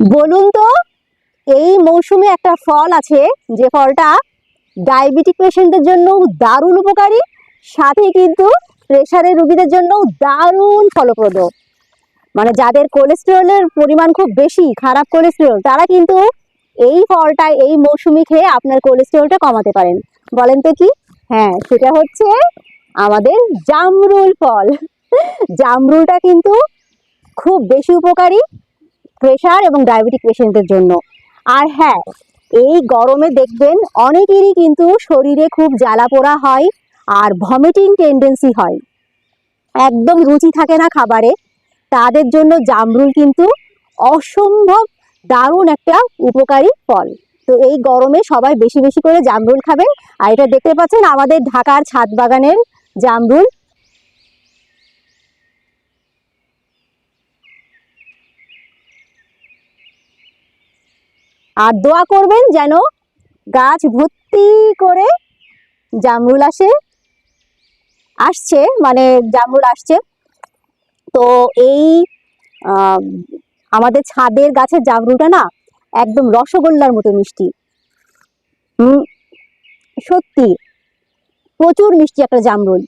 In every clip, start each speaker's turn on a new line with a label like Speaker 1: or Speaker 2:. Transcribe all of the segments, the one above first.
Speaker 1: বলুন তো, এই মৌসুমে একটা ফল আছে, যে ফলটা ডায়াবেটিক পেশেন্টদের জন্য দারুণ উপকারী, সাথে কিন্তু প্রেশারের রোগীদের জন্য দারুণ ফলপ্রদ। মানে যাদের কোলেস্টেরলের পরিমাণ খুব বেশি, খারাপ কোলেস্টেরল তারা কিন্তু এই ফলটা এই মৌসুমি খেয়ে আপনার কোলেস্টেরলটা কমাতে পারেন। বলেন তো কি? হ্যাঁ সেটা হচ্ছে আমাদের জামরুল ফল। জামরুলটা কিন্তু খুব বেশি উপকারী প্রেশার এবং ডায়াবেটিক পেশেন্টদের জন্য। আর হ্যাঁ এই গরমে দেখবেন অনেকেরই কিন্তু শরীরে খুব জ্বালা পোড়া হয় আর ভমিটিং টেন্ডেন্সি হয়। একদম রুচি থাকে না খাবারে, তাদের জন্য জামরুল কিন্তু অসম্ভব দারুণ একটা উপকারী ফল। তো এই গরমে সবাই বেশি বেশি করে জামরুল খাবেন। আর এটা দেখতে পাচ্ছেন আমাদের ঢাকার ছাদ বাগানের জামরুল। আর দোয়া করবেন যেন গাছ ভর্তি করে জামরুল আসে, আসছে মানে জামরুল আসছে। তো এই আমাদের ছাদের গাছের জামরুলটা না একদম রসগোল্লার মতো মিষ্টি। হুম, সত্যি প্রচুর মিষ্টি একটা জামরুল।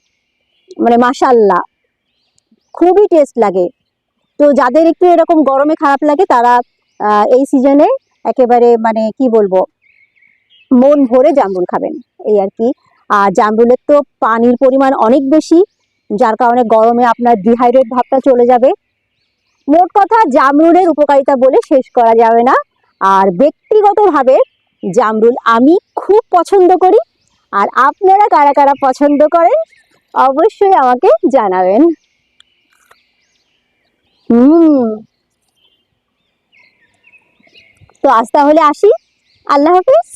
Speaker 1: মানে মাশাল্লাহ, খুবই টেস্ট লাগে। তো যাদের একটু এরকম গরমে খারাপ লাগে তারা এই সিজনে একেবারে মানে কি বলব, মন ভরে জামরুল খাবেন, এই আর কি। আর জামরুলের তো পানির পরিমাণ অনেক বেশি, যার কারণে গরমে আপনার ডিহাইড্রেট ভাবটা চলে যাবে। মোট কথা জামরুলের উপকারিতা বলে শেষ করা যাবে না। আর ব্যক্তিগতভাবে জামরুল আমি খুব পছন্দ করি, আর আপনারা কারা কারা পছন্দ করেন, অবশ্যই আমাকে জানাবেন। হুম। তো আজ তাহলে আসি। আল্লাহ হাফিজ।